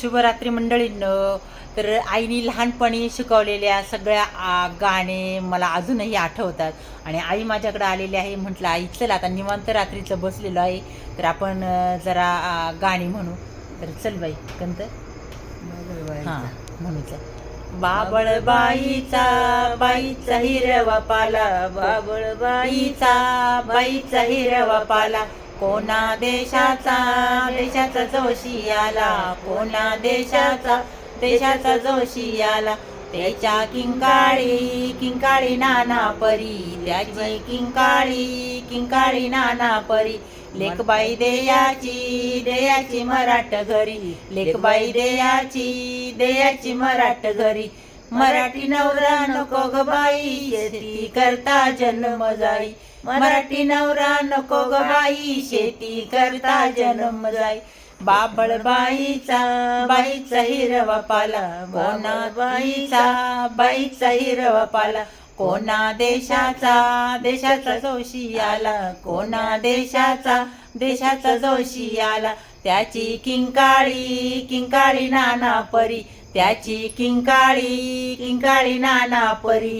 शुभरात्री मंडळींनो. तर आईने लहानपणी शिकवलेल्या सगळ्या गाणे मला अजूनही आठवतात. आणि आई माझ्याकडे आलेली आहे म्हटलं आई चल आता निवांत रात्रीचं बसलेलो आहे. तर आपण जरा गाणी म्हणू. तर चल बाई कंत हां म्हणू चल. बाबळबाईचा बाईचा हिरवा पाला. बाबळबाईचा बाईचा हिरवा पाला. कोणा देशाचा? देशाचा जोशी आला. कोणा देशाचा? देशाचा जोशी आला. त्याच्या किंकाळी किंकाळी नाना परी. त्याची किंकाळी किंकाळी नाना परी. लेखबाई देयाची देयाची मराठ घरी. लेखबाई देयाची देयाची मराठ घरी. मराठी नवरा नको ग बाई शेती करता जन्म जाई. मराठी नवरा नको ग बाई शेती करता जन्म जाई. बाबळ बाईचा बाईचा हिरवा पाला कोणा बाईचा बाईचा हिरवा पाला. कोणा देशाचा देशाचा जोशी आला कोणा देशाचा देशाचा जोशी आला. त्याची किंकाळी किंकाळी नाना परी त्याची किंकाळी किंकाळी नाना परी.